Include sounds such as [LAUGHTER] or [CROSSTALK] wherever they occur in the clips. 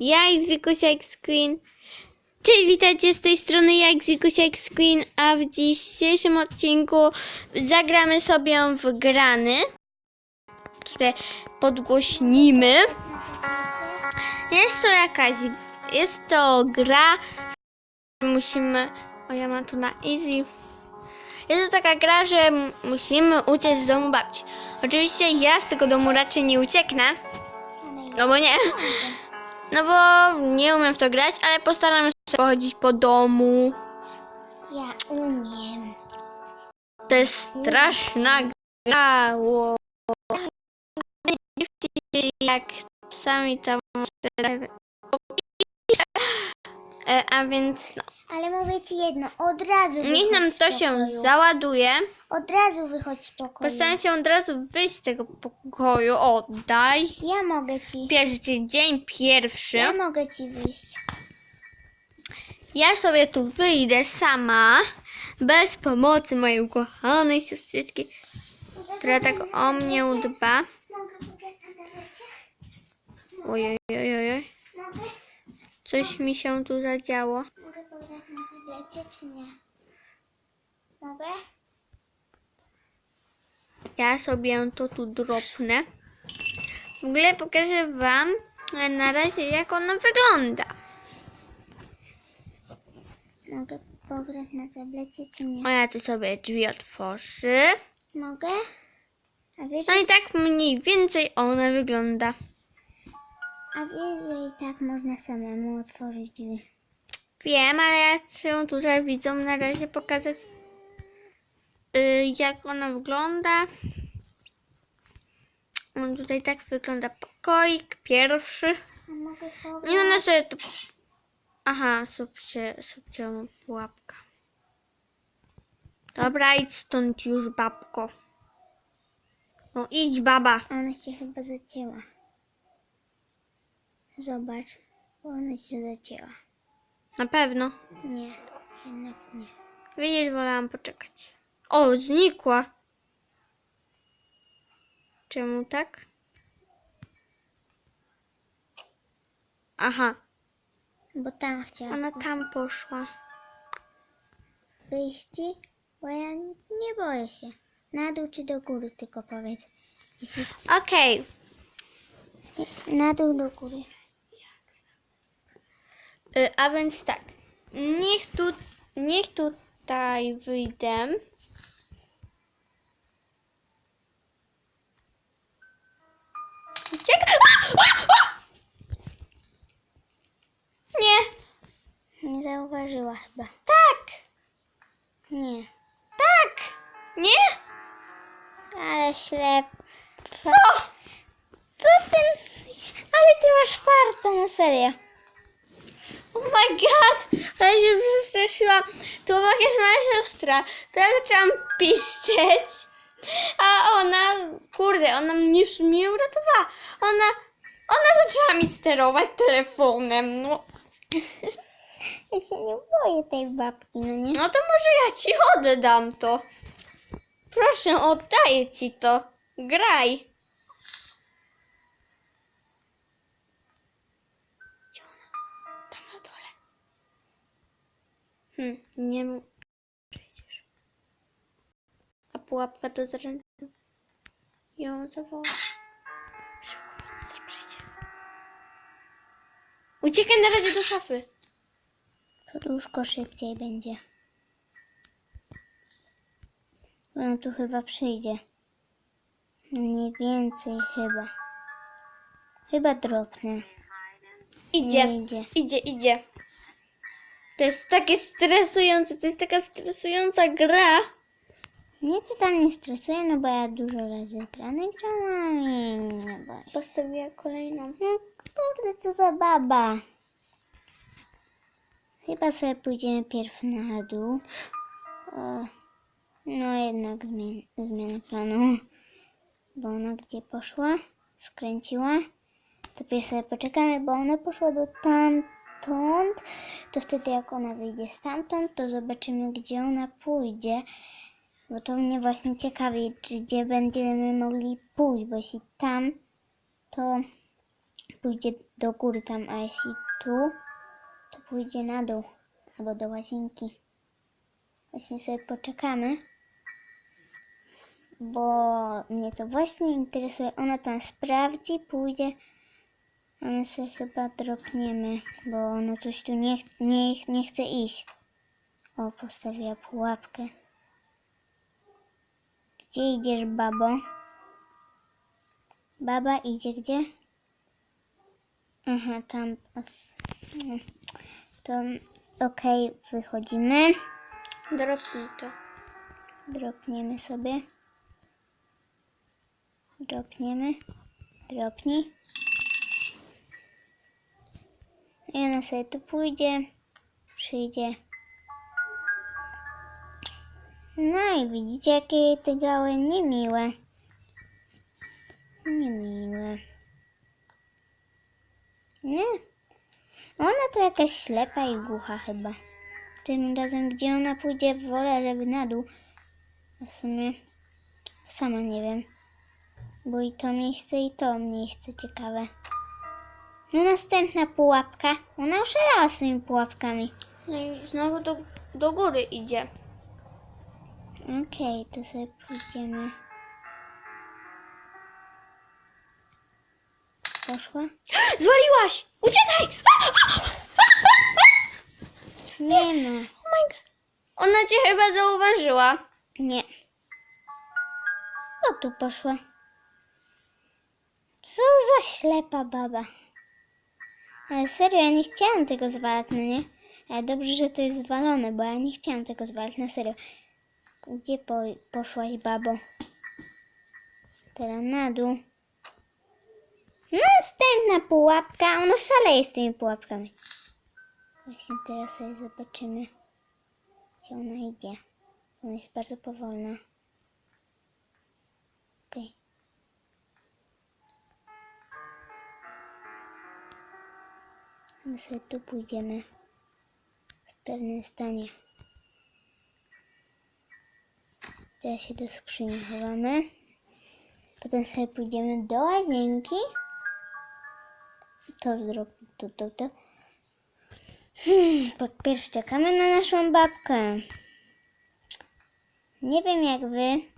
Ja, Xwikusia X Queen. Cześć, witajcie z tej strony ja, Xwikusia X Queen, a w dzisiejszym odcinku zagramy sobie w grany. Tutaj podgłośnimy. Jest to jakaś, jest to gra, musimy, o ja mam tu na easy. Jest to taka gra, że musimy uciec z domu babci. Oczywiście ja z tego domu raczej nie ucieknę, no bo nie. No bo nie umiem w to grać, ale postaram się pochodzić po domu. Ja umiem. To jest straszna gra. Jak sami tam e, A więc no. Ale mówię ci jedno, od razu Niech nam to z się pokoju. załaduje. Od razu wychodź z pokoju. Postaram się od razu wyjść z tego pokoju. Oddaj. Ja mogę ci. Pierwszy dzień pierwszy. Ja mogę ci wyjść. Ja sobie tu wyjdę sama, bez pomocy mojej ukochanej siostrzyczki, która tak o mnie dba. Mogę pogadać na tablecie? Ojej, ojej, ojej. Mogę? Coś mi się tu zadziało. Mogę pogadać na tablecie czy nie? Mogę? Ja sobie to tu dropnę. W ogóle pokażę wam na razie jak ona wygląda. Mogę pograć na tablecie czy nie? O, ja tu sobie drzwi otworzy. Mogę? A wiesz, No i tak mniej więcej ona wygląda. A wiesz, że i tak można samemu otworzyć drzwi. Wiem, ale ja chcę tutaj widzom na razie pokazać, y, jak ona wygląda. On tutaj tak wygląda pokoik pierwszy. A mogę pograć? I ona sobie tu... Aha, subcie, subcie pułapka. Dobra, idź stąd już, babko. No idź, baba. Ona się chyba zacięła. Zobacz, bo ona się zacięła. Na pewno. Nie, jednak nie. Widzisz, wolałam poczekać. O, znikła. Czemu tak? Aha, Bo tam chciała ona tam poszła. wyjść, ci, bo ja nie boję się. Na dół czy do góry tylko powiedz. Okej, Na dół do góry. Y, a więc tak. Niech tu, niech tutaj wyjdę. Uciekaj! A! A! A! Nie, Nie zauważyła chyba. tak, Nie. tak, nie? Ale ślep. Co? Co ty? Ale ty masz farta, no serio. Oh my god! Ale się przestraszyłam. Tu obok jest moja siostra. To ja zaczęłam piszczeć. A ona, kurde, ona mnie, mnie uratowała. Ona, ona zaczęła mi sterować telefonem. No, [LAUGHS] Ja się nie boję tej babki, no nie? no to może ja ci oddam to. Proszę, oddaję ci to. Graj. Hmm, nie mu- przejdziesz. A pułapka to zaraz ją zawoła. Szybko, zaraz przyjdzie. Uciekaj na razie do szafy. To łóżko szybciej będzie. Ona tu chyba przyjdzie. Mniej więcej chyba. Chyba dropnę. Idzie, idzie. idzie, idzie. To jest takie stresujące, to jest taka stresująca gra. Mnie to tam nie stresuje, no bo ja dużo razy grane grałam i nie boję się. Postawiła kolejną. No kurde, co za baba. Chyba sobie pójdziemy pierw na dół. O, no jednak zmiana planu. Bo ona gdzie poszła? Skręciła. To pierw sobie poczekamy, bo ona poszła do tamtąd. To wtedy jak ona wyjdzie stamtąd, to zobaczymy gdzie ona pójdzie. Bo to mnie właśnie ciekawi, czy gdzie będziemy mogli pójść, bo jeśli tam, to pójdzie do góry tam, a jeśli tu, to pójdzie na dół albo do łazienki. Właśnie sobie poczekamy, bo mnie to właśnie interesuje. Ona tam sprawdzi, pójdzie, a my sobie chyba dropniemy, bo ona coś tu nie, ch- nie, nie chce iść. O, postawiła pułapkę. Gdzie idziesz, babo? Baba idzie gdzie? Aha, tam. To okej, wychodzimy. Dropnij to. Dropniemy sobie. Dropniemy. Dropnij. I ona sobie tu pójdzie. Przyjdzie. No i widzicie, jakie te gały niemiłe. Niemiłe. Nie. Ona to jakaś ślepa i głucha chyba. Tym razem, gdzie ona pójdzie, wolę, żeby na dół. W sumie sama nie wiem. Bo i to miejsce, i to miejsce ciekawe. No następna pułapka. Ona oszalała z tymi pułapkami. No i znowu do, do góry idzie. Okej, to sobie pójdziemy. Poszła? [GASPS] Zwaliłaś! Uciekaj! [GASPS] Nie ma. Oh my god. Ona cię chyba zauważyła. Nie. O, tu poszła. Co za ślepa baba. Ale serio, ja nie chciałam tego zwalać, no nie? Ale dobrze, że to jest zwalone, bo ja nie chciałam tego zwalać, na serio. Gdzie po, poszłaś, babo? Teraz na dół. Następna pułapka. Ona szaleje z tymi pułapkami. Właśnie teraz sobie zobaczymy, gdzie ona idzie. Ona jest bardzo powolna. My sobie tu pójdziemy. W pewnym stanie. Teraz się do skrzyni chowamy. Potem sobie pójdziemy do łazienki. To zrób, to, to, to. Hmm, Podpierw czekamy na naszą babkę. Nie wiem jak wy,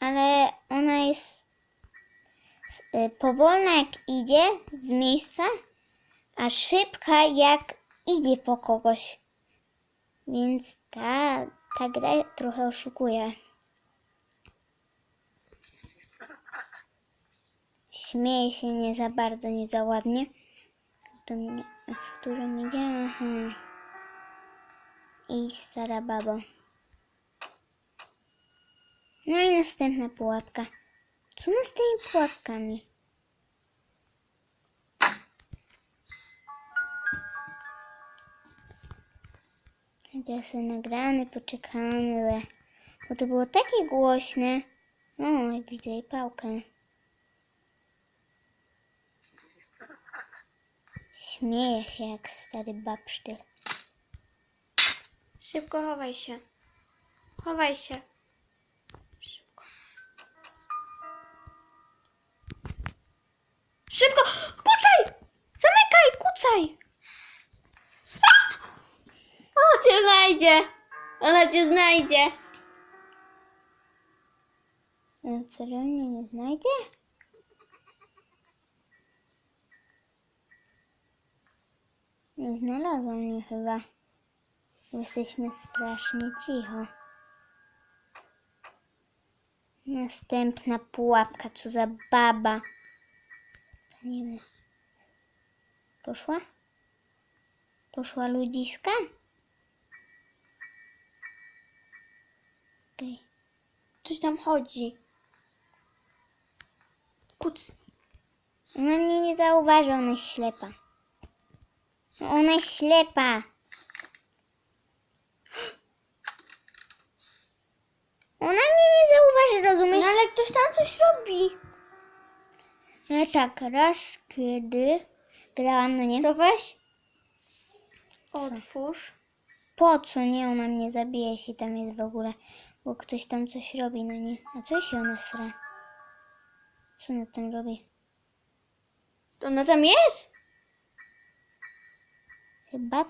ale ona jest y, powolna jak idzie z miejsca, a szybka jak idzie po kogoś. Więc ta, ta gra trochę oszukuje. Śmieje się nie za bardzo, nie za ładnie. To mnie, w którym idzie? Aha. I stara babo. No i następna pułapka. Co tymi pułapkami? Teraz sobie nagrany, poczekamy, bo to było takie głośne. O, widzę jej pałkę. Śmieje się jak stary babsztyl. Szybko chowaj się. Chowaj się. Szybko. Szybko! Kucaj! Zamykaj, kucaj! Cię znajdzie! Ona cię znajdzie! No serio mnie nie znajdzie? Nie znalazła mnie chyba. Jesteśmy strasznie cicho. Następna pułapka, co za baba. Staniemy. Poszła? Poszła ludziska? Okej. Coś tam chodzi. Kuc. Ona mnie nie zauważy, ona jest ślepa. No, Ona jest ślepa. Ona mnie nie zauważy, No rozumiesz? ale ktoś tam coś robi. No tak, raz kiedy grałam, no nie? To weź. Otwórz. Po co nie ona mnie zabije, jeśli tam jest w ogóle? Bo ktoś tam coś robi, no nie? A co się ona sra? Co ona tam robi? To ona tam jest? Chyba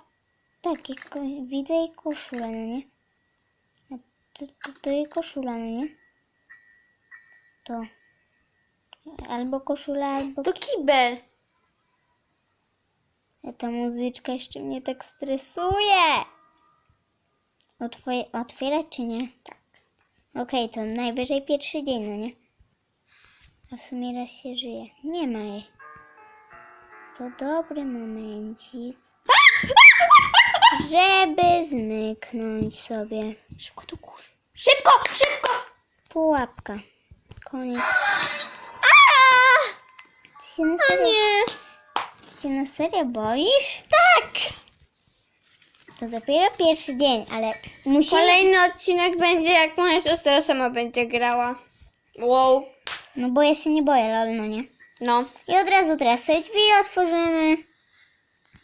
tak, jakoś widzę jej koszulę, no nie? A to, to, to jej koszula, no nie? To. Albo koszula, albo... To kibel. A ta muzyczka jeszcze mnie tak stresuje. Otwoje, otwierać czy nie? Tak. Okej, to najwyżej pierwszy dzień, no nie? A w sumie raz się żyje. Nie ma jej. To dobry momencik. [LAUGHS] Żeby zmyknąć sobie. Szybko do góry. Szybko, szybko! Pułapka. Koniec. Ty się na serio, nie! ty się na serio boisz? Tak! To dopiero pierwszy dzień, ale musimy... Kolejny odcinek będzie jak moja siostra sama będzie grała. Wow. No bo ja się nie boję, lol, no nie? No. I od razu teraz sobie drzwi otworzymy.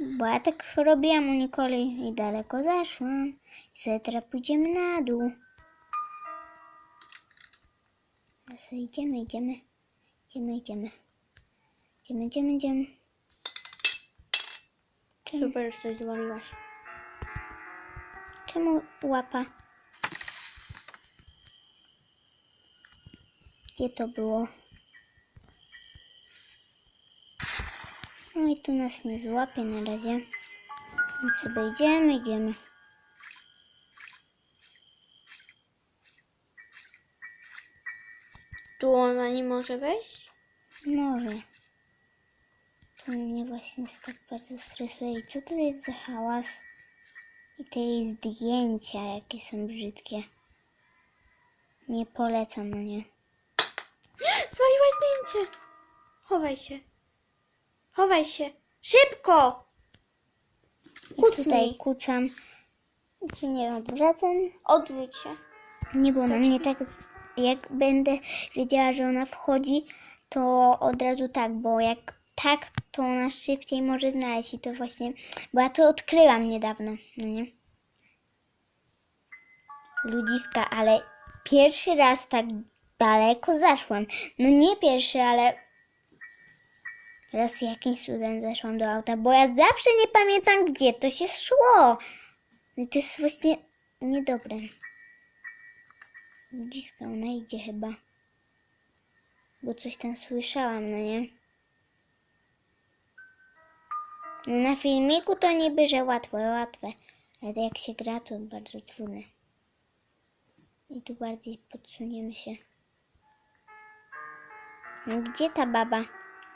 Bo ja tak robiłam u Nikoli i daleko zeszłam. I sobie teraz pójdziemy na dół. A sobie idziemy, idziemy. Idziemy, idziemy. Idziemy, idziemy, idziemy. Super, że coś zwaliłaś. Czemu łapa? Gdzie to było? No i tu nas nie złapie na razie. Więc sobie idziemy, idziemy. Tu ona nie może wejść? Może. To mnie właśnie tak bardzo stresuje. I co to jest za hałas? I te jej zdjęcia, jakie są brzydkie. Nie polecam, no nie. [GASPS] Zwaliłaś zdjęcie. Chowaj się. Chowaj się. Szybko! I Kucnij. tutaj kucam. I się nie odwracam. Odwróć się. Nie, bo na mnie tak, z- jak będę wiedziała, że ona wchodzi, to od razu tak, bo jak tak, to ona szybciej może znaleźć i to właśnie, bo ja to odkryłam niedawno, no nie? Ludziska, ale pierwszy raz tak daleko zaszłam. No nie pierwszy, ale raz jakimś cudem zeszłam do auta, bo ja zawsze nie pamiętam, gdzie to się szło. No to jest właśnie niedobre. Ludziska, ona idzie chyba. Bo coś tam słyszałam, no nie? Na filmiku to niby, że łatwe, łatwe. Ale jak się gra, to bardzo trudne. I tu bardziej podsuniemy się. No gdzie ta baba?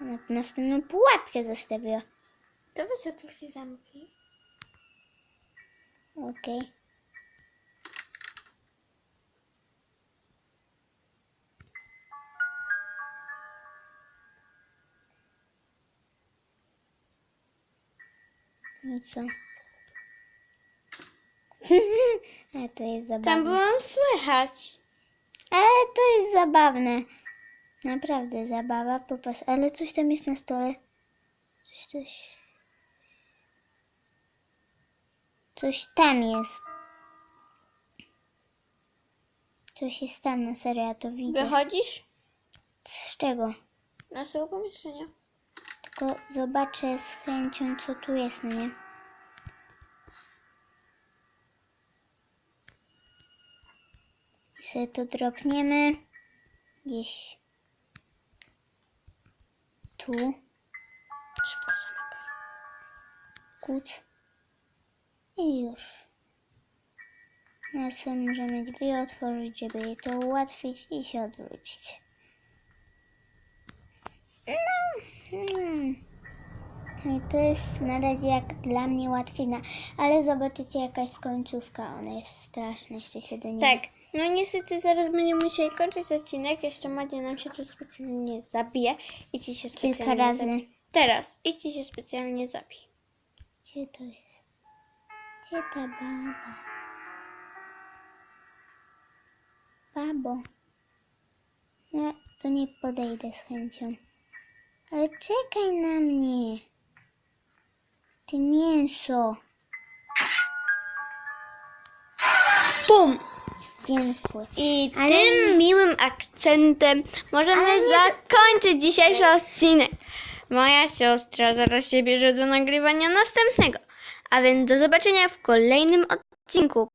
Na następną pułapkę zostawiła. To weź otwórz się zamki. Okej. No co? [LAUGHS] Ale to jest Tam zabawne. byłam słychać. Ale to jest zabawne. Naprawdę zabawa, popatrz. Ale coś tam jest na stole. Coś, coś. Coś tam jest. Coś jest tam, na serio, ja to widzę. Wychodzisz? Z czego? Na swojego pomieszczenia. Tylko zobaczę z chęcią, co tu jest, no nie? I sobie to dropniemy. Gdzieś. Tu. Szybko zamykaj. Kuc. I już. Na co możemy drzwi otworzyć, żeby jej to ułatwić i się odwrócić. No. Hmm. I to jest na razie jak dla mnie łatwina, ale zobaczycie jakaś końcówka, ona jest straszna, jeszcze się do niej... Tak. No niestety zaraz będziemy musieli kończyć odcinek. Jeszcze Madzie nam się tu specjalnie zabije. I ci się specjalnie Kilka razy. Zabije. Teraz. I ci się specjalnie zabije. Gdzie to jest? Gdzie ta baba? Babo. Ja to nie podejdę z chęcią. Ale czekaj na mnie. Ty mięso. Bum! Dziękuję. I Ale- tym miłym akcentem możemy Ale nie- zakończyć dzisiejszy odcinek. Moja siostra zaraz się bierze do nagrywania następnego. A więc do zobaczenia w kolejnym odcinku.